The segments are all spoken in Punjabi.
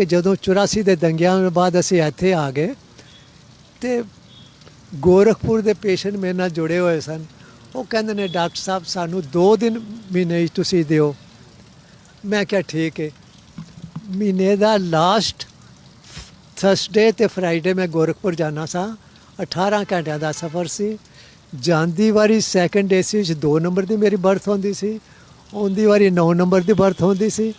ਕਿ ਜਦੋਂ 84 ਦੇ ਦੰਗਿਆਂ ਤੋਂ ਬਾਅਦ ਅਸੀਂ ਇੱਥੇ ਆ ਗਏ ਤੇ ਗੋਰਖਪੁਰ ਦੇ ਪੇਸ਼ੈਂਟ ਮੇਰੇ ਨਾਲ ਜੁੜੇ ਹੋਏ ਸਨ। ਉਹ ਕਹਿੰਦੇ ਨੇ, ਡਾਕਟਰ ਸਾਹਿਬ, ਸਾਨੂੰ 2 ਦਿਨ ਮਹੀਨੇ ਤੁਸੀਂ ਦਿਓ। ਮੈਂ ਕਿਹਾ, ਠੀਕ ਹੈ ਮਹੀਨੇ ਦਾ ਲਾਸਟ ਥਰਸਡੇ ਤੇ ਫਰਾਈਡੇ ਮੈਂ ਗੋਰਖਪੁਰ ਜਾਣਾ ਸਾਂ। 18 ਘੰਟਿਆਂ ਦਾ ਸਫ਼ਰ ਸੀ। ਜਾਂਦੀ ਵਾਰੀ ਸੈਕੰਡ ਏਸੀ ਵਿੱਚ 2 ਨੰਬਰ ਦੀ ਮੇਰੀ ਬਰਥ ਹੁੰਦੀ ਸੀ। ਆਉਂਦੀ ਵਾਰੀ 9 ਨੰਬਰ ਦੀ ਬਰਥ ਹੁੰਦੀ ਸੀ।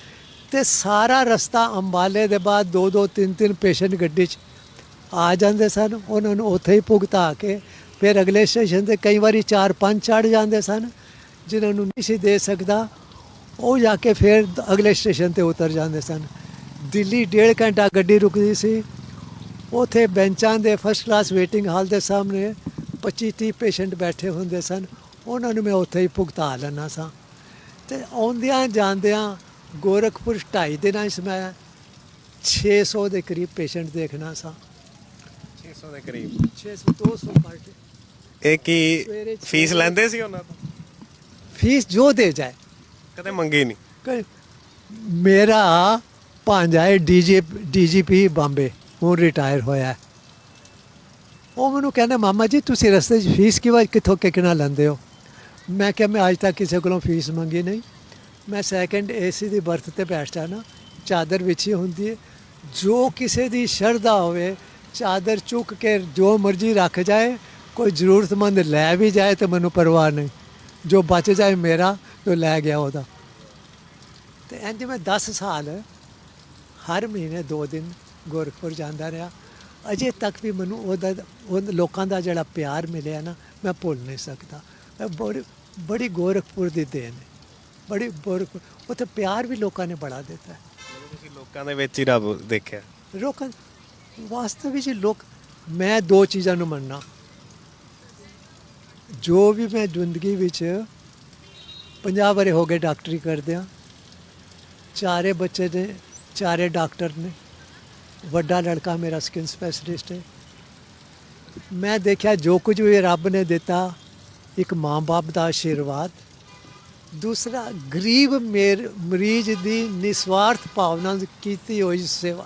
ਤੇ ਸਾਰਾ ਰਸਤਾ ਅੰਬਾਲੇ ਦੇ ਬਾਅਦ 2 2 3 3 ਪੇਸ਼ੈਂਟ ਗੱਡੀ 'ਚ ਆ ਜਾਂਦੇ ਸਨ, ਉਹਨਾਂ ਨੂੰ ਉੱਥੇ ਹੀ ਭੁਗਤਾ ਕੇ ਫਿਰ ਅਗਲੇ ਸਟੇਸ਼ਨ ਤੇ ਕਈ ਵਾਰੀ 4 5 ਚੜ ਜਾਂਦੇ ਸਨ, ਜਿਨ੍ਹਾਂ ਨੂੰ ਨਹੀਂ ਸੀ ਦੇ ਸਕਦਾ, ਉਹ ਜਾ ਕੇ ਫਿਰ ਅਗਲੇ ਸਟੇਸ਼ਨ ਤੇ ਉਤਰ ਜਾਂਦੇ ਸਨ। ਦਿੱਲੀ ਡੇਢ ਘੰਟਾ ਗੱਡੀ ਰੁਕਦੀ ਸੀ, ਉਥੇ ਬੈਂਚਾਂ ਦੇ ਫਸਟ ਕਲਾਸ ਵੇਟਿੰਗ ਹਾਲ ਦੇ ਸਾਹਮਣੇ 25 30 ਪੇਸ਼ੈਂਟ ਬੈਠੇ ਹੁੰਦੇ ਸਨ, ਉਹਨਾਂ ਨੂੰ ਮੈਂ ਉੱਥੇ ਹੀ ਭੁਗਤਾ ਲੈਣਾ ਸਾਂ। ਤੇ ਆਉਂਦਿਆਂ ਜਾਂਦਿਆਂ ਗੋਰਖਪੁਰ ਢਾਈ ਦਿਨਾਂ 'ਚ ਮੈਂ 600 ਦੇ ਕਰੀਬ ਪੇਸ਼ੈਂਟ ਦੇਖਣਾ ਸਾਂ। 600 ਦੇ ਕਰੀਬ? 600 200 ਪਰ ਡੇ। ਇਹ ਕੀ ਫੀਸ ਲੈਂਦੇ ਸੀ ਉਹਨਾਂ ਤੋਂ? ਫੀਸ ਜੋ ਦੇ ਜਾਏ। ਕਦੇ ਮੰਗੀ ਨਹੀਂ? ਮੇਰਾ ਭਾਂਜਾ ਹੈ ਡੀਜੀ ਡੀਜੀਪੀ ਬੰਬੇ ਹੁਣ ਰਿਟਾਇਰ ਹੋਇਆ। ਉਹ ਮੈਨੂੰ ਕਹਿੰਦਾ ਮਾਮਾ ਜੀ ਤੁਸੀਂ ਰਸਤੇ 'ਚ ਫੀਸ ਕਿਵੇਂ ਕਿੱਥੋਂ ਕਿਕਣਾ ਲੈਂਦੇ ਹੋ? ਮੈਂ ਕਿਹਾ ਮੈਂ ਅੱਜ ਤੱਕ ਕਿਸੇ ਕੋਲੋਂ ਫੀਸ ਮੰਗੀ ਨਹੀਂ। ਮੈਂ ਸੈਕੰਡ ਏਸੀ ਦੀ ਬਰਥ ਤੇ ਬੈਠਦਾ ਨਾ, ਚਾਦਰ ਵਿਛੀ ਹੁੰਦੀ ਹੈ। ਜੋ ਕਿਸੇ ਦੀ ਸ਼ਰਧਾ ਹੋਵੇ, ਚਾਦਰ ਚੁੱਕ ਕੇ ਜੋ ਮਰਜ਼ੀ ਰੱਖ ਜਾਏ, ਕੋਈ ਜ਼ਰੂਰਤਮੰਦ ਲੈ ਵੀ ਜਾਏ ਤੇ ਮੈਨੂੰ ਪਰਵਾਹ ਨਹੀਂ। ਜੋ ਬਚ ਜਾਏ ਮੇਰਾ ਤੇ ਲੈ ਗਿਆ ਉਹਦਾ। ਤੇ ਇੰਜ ਮੈਂ 10 ਸਾਲ ਹਰ ਮਹੀਨੇ ਦੋ ਦਿਨ ਗੋਰਖਪੁਰ ਜਾਂਦਾ ਰਿਹਾ। ਅਜੇ ਤੱਕ ਵੀ ਮੈਨੂੰ ਉਹਦਾ, ਉਹ ਲੋਕਾਂ ਦਾ ਜਿਹੜਾ ਪਿਆਰ ਮਿਲਿਆ ਨਾ, ਮੈਂ ਭੁੱਲ ਨਹੀਂ ਸਕਦਾ। ਬੜੀ ਬੜੀ ਗੋਰਖਪੁਰ ਦੀ ਦੇਣ। ਹੈ ਬੜੀ ਗੋਰਖਪੁਰ ਉੱਥੇ ਪਿਆਰ ਵੀ ਲੋਕਾਂ ਨੇ ਬੜਾ ਦਿੱਤਾ। ਤੁਸੀਂ ਲੋਕਾਂ ਦੇ ਵਿੱਚ ਹੀ ਰੱਬ ਦੇਖਿਆ? ਲੋਕਾਂ ਵਾਸਤਵ ਵਿੱਚ ਲੋਕ ਮੈਂ ਦੋ ਚੀਜ਼ਾਂ ਨੂੰ ਮੰਨਣਾ ਜੋ ਵੀ ਮੈਂ ਜ਼ਿੰਦਗੀ ਵਿੱਚ 50 ਵਰੇ ਹੋ ਗਏ ਡਾਕਟਰੀ ਕਰਦਿਆਂ ਚਾਰੇ ਬੱਚੇ ਨੇ ਚਾਰੇ ਡਾਕਟਰ ਨੇ। ਵੱਡਾ ਲੜਕਾ ਮੇਰਾ ਸਕਿਨ ਸਪੈਸ਼ਲਿਸਟ ਹੈ। ਮੈਂ ਦੇਖਿਆ ਜੋ ਕੁਝ ਵੀ ਰੱਬ ਨੇ ਦਿੱਤਾ ਇੱਕ ਮਾਂ-ਬਾਪ ਦਾ ਆਸ਼ੀਰਵਾਦ। ਦੂਸਰਾ, ਗਰੀਬ ਮੇਰ, ਮਰੀਜ਼ ਦੀ ਨਿਸਵਾਰਥ ਭਾਵਨਾ ਨਾਲ ਕੀਤੀ ਹੋਈ ਸੇਵਾ।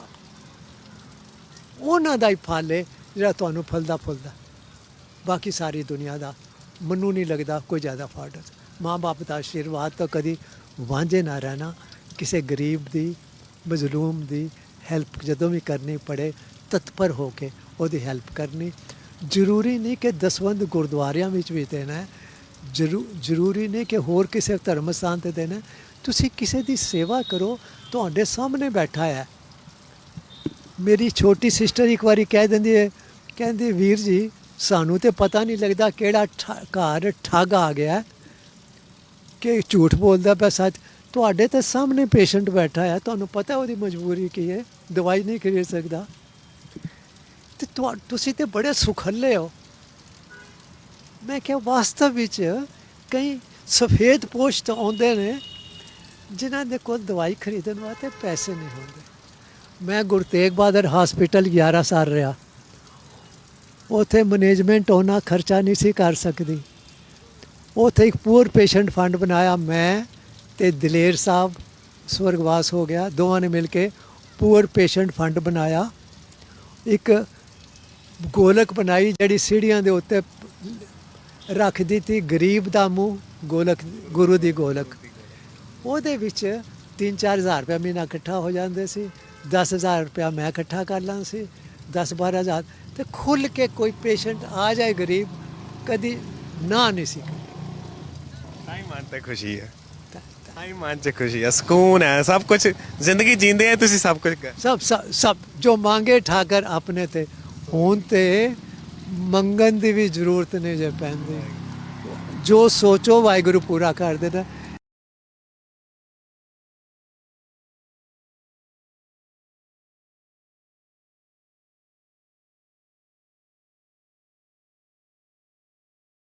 ਉਹਨਾਂ ਦਾ ਹੀ ਫਲ ਹੈ ਜਿਹੜਾ ਤੁਹਾਨੂੰ ਫਲਦਾ ਫੁੱਲਦਾ। ਬਾਕੀ ਸਾਰੀ ਦੁਨੀਆ ਦਾ ਮੈਨੂੰ ਨਹੀਂ ਲੱਗਦਾ ਕੋਈ ਜ਼ਿਆਦਾ ਫਾਇਦਾ ਮਾਂ-ਬਾਪ ਦਾ ਆਸ਼ੀਰਵਾਦ ਤਾਂ ਕਦੀ ਵਾਂਝੇ ਨਾ ਰਹਿਣਾ। ਕਿਸੇ ਗਰੀਬ ਦੀ, ਮਜ਼ਲੂਮ ਦੀ ਹੈਲਪ ਜਦੋਂ ਵੀ ਕਰਨੀ ਪੜੇ, ਤਤਪਰ ਹੋ ਕੇ ਉਹਦੀ ਹੈਲਪ ਕਰਨੀ। ਜ਼ਰੂਰੀ ਨਹੀਂ ਕਿ ਦਸਵੰਦ ਗੁਰਦੁਆਰਿਆਂ ਵਿੱਚ ਵੀ ਦੇਣਾ ਹੈ। ਜ਼ਰੂਰੀ ਨਹੀਂ ਕਿ ਹੋਰ ਕਿਸੇ ਧਰਮ ਸਥਾਨ ਤੇ ਦੇਣਾ। ਤੁਸੀਂ ਕਿਸੇ ਦੀ ਸੇਵਾ ਕਰੋ, ਤੁਹਾਡੇ ਸਾਹਮਣੇ ਬੈਠਾ ਹੈ। ਮੇਰੀ ਛੋਟੀ ਸਿਸਟਰ ਇੱਕ ਵਾਰੀ ਕਹਿ ਦਿੰਦੀ ਹੈ, ਕਹਿੰਦੀ, ਵੀਰ ਜੀ, ਸਾਨੂੰ ਤੇ ਪਤਾ ਨਹੀਂ ਲੱਗਦਾ ਕਿਹੜਾ ਠ- ਘਰ ਠੱਗ ਆ ਗਿਆ ਕਿ ਝੂਠ ਬੋਲਦਾ ਪਿਆ ਸੱਚ। ਤੁਹਾਡੇ ਤੇ ਸਾਹਮਣੇ ਪੇਸ਼ੈਂਟ ਬੈਠਾ ਹੈ। ਤੁਹਾਨੂੰ ਪਤਾ ਉਹਦੀ ਮਜਬੂਰੀ ਕੀ ਹੈ? ਦਵਾਈ ਨਹੀਂ ਖਰੀਦ ਸਕਦਾ। ਤੇ ਤੁਹਾ- ਤੁਸੀਂ ਤੇ ਬੜੇ ਸੁਖੱਲੇ ਹੋ। ਮੈਂ ਕਿਹਾ ਵਾਸਤਵ ਵਿੱਚ ਕਈ ਸਫੇਦ ਪੋਸ਼ ਤਾਂ ਆਉਂਦੇ ਨੇ, ਜਿਨ੍ਹਾਂ ਦੇ ਕੋਲ ਦਵਾਈ ਖਰੀਦਣ ਵਾਸਤੇ ਪੈਸੇ ਨਹੀਂ ਹੁੰਦੇ। ਮੈਂ ਗੁਰੂ ਤੇਗ ਬਹਾਦਰ ਹਸਪੀਟਲ 11 ਸਾਲ ਰਿਹਾ। ਉਥੇ ਮੈਨੇਜਮੈਂਟ ਉਹਨਾਂ ਖਰਚਾ ਨਹੀਂ ਸੀ ਕਰ ਸਕਦੀ। ਉਥੇ ਇੱਕ ਪੂਰ ਪੇਸ਼ੈਂਟ ਫੰਡ ਬਣਾਇਆ ਮੈਂ ਤੇ ਦਲੇਰ ਸਾਹਿਬ, ਸਵਰਗਵਾਸ ਹੋ ਗਿਆ। ਦੋਵਾਂ ਨੇ ਮਿਲ ਕੇ ਪੂਰ ਪੇਸ਼ੈਂਟ ਫੰਡ ਬਣਾਇਆ। ਇੱਕ ਗੋਲਕ ਬਣਾਈ ਜਿਹੜੀ ਸੀੜੀਆਂ ਦੇ ਉੱਤੇ ਰੱਖ ਦਿੱਤੀ ਗਰੀਬ ਦਾ ਮੂੰਹ ਗੋਲਕ ਗੁਰੂ ਦੀ ਗੋਲਕ। ਉਹਦੇ ਵਿੱਚ 3-4000 ਰੁਪਏ ਮਹੀਨਾ ਇਕੱਠਾ ਹੋ ਜਾਂਦੇ ਸੀ 10000 ਰੁਪਏ ਮੈਂ ਇਕੱਠਾ ਕਰ ਲਾਂ ਸੀ 10-12000 ਤੇ ਖੁੱਲ ਕੇ ਕੋਈ ਪੇਸ਼ੈਂਟ ਆ ਜਾਏ ਗਰੀਬ ਕਦੀ ਨਾ ਨਹੀਂ ਸੀ। ਤਾਂ ਹੀ ਮਨ ਤੇ ਖੁਸ਼ੀ ਹੈ। ਤਾਂ ਹੀ ਮਨ 'ਚ ਖੁਸ਼ੀ ਹੈ। ਸਕੂਨ ਹੈ ਸਭ ਕੁਝ ਜ਼ਿੰਦਗੀ ਜੀਂਦੇ ਆ ਤੁਸੀਂ ਸਭ ਕੁਝ ਸਭ ਸਭ ਜੋ ਮੰਗੇ ਠਾਕਰ ਆਪਣੇ ਤੇ ਹੁਣ ਤੇ ਮੰਗਣ ਦੀ ਵੀ ਜ਼ਰੂਰਤ ਨਹੀਂ ਜੇ ਪੈਂਦੀ। ਜੋ ਸੋਚੋ ਵਾਹਿਗੁਰੂ ਪੂਰਾ ਕਰ ਦੇਣਾ।